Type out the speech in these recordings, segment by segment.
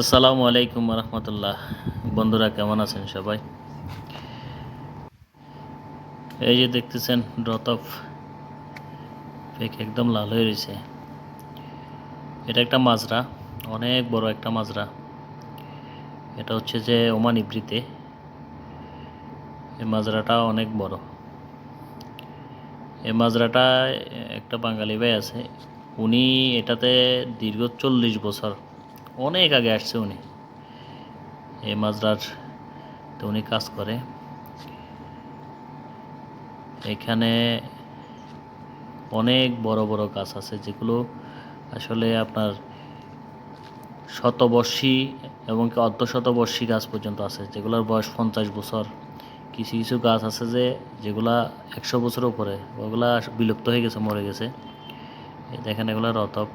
আসসালামু আলাইকুম রহমতুল্লাহ বন্ধুরা, কেমন আছেন সবাই? এই যে দেখতেছেন রতফ পেক একদম লাল হয়ে রয়েছে। এটা একটা মাজরা, অনেক বড় একটা মাজরা। এটা হচ্ছে যে ওমান ইব্রিতে। এই মাজরাটা অনেক বড়। এই মাজরাটা একটা বাঙালি ভাই আছে, উনি এটাতে দীর্ঘ চল্লিশ বছর অনেক আগে আসছে উনি। এই মাজরার তো উনি কাজ করে। এখানে অনেক বড় বড় গাছ আছে, যেগুলো আসলে আপনার শতবর্ষী এবং কি অর্ধ শতবর্ষী গাছ পর্যন্ত আছে, যেগুলোর বয়স পঞ্চাশ বছর। কিছু কিছু গাছ আছে যে, যেগুলা একশো বছর উপরে, ওগুলা বিলুপ্ত হয়ে গেছে, মরে গেছে। দেখেন এগুলো রতব।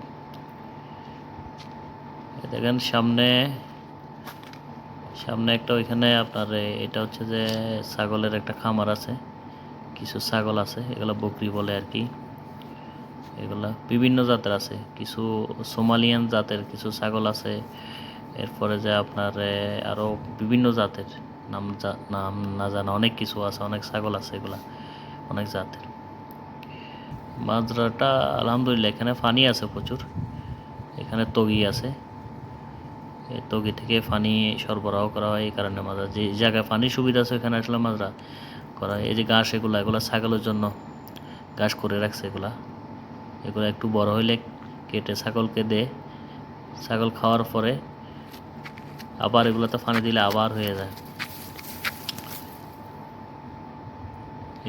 দেখেন সামনে সামনে একটা ওইখানে আপনার এটা হচ্ছে যে ছাগলের একটা খামার আছে কিছু ছাগল আছে এগুলো বকরি বলে আর কি। এগুলা বিভিন্ন জাতের আছে কিছু সোমালিয়ান জাতের কিছু ছাগল আছে এরপরে যে আপনার এ, আরও বিভিন্ন জাতের নাম নাম না জানা অনেক কিছু আছে অনেক ছাগল আছে এগুলা অনেক জাতের। মাজরাটা আলহামদুলিল্লাহ এখানে পানি আছে প্রচুর এখানে তগি আছে। তগি থেকে পানি সরবরাহ করা হয়, এই কারণে মাজরা যে জায়গায় পানির সুবিধা আছে, ওখানে আসলে মাজরা করা হয়। এই যে ঘাস এগুলো এগুলো ছাগলের জন্য ঘাস করে রাখছে এগুলা। এগুলো একটু বড় হইলে কেটে ছাগলকে দে। ছাগল খাওয়ার পরে আবার এগুলোতে পানি দিলে আবার হয়ে যায়।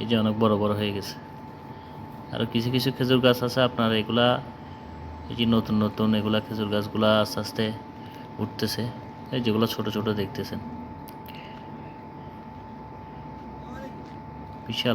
এই যে অনেক বড় বড় হয়ে গেছে। আরও কিছু কিছু খেজুর গাছ আছে আপনার, এগুলা এই যে নতুন নতুন এগুলা খেজুর গাছগুলা আস্তে আস্তে উঠতেছে। এই যেগুলো ছোট ছোট দেখতেছেন। বিশাল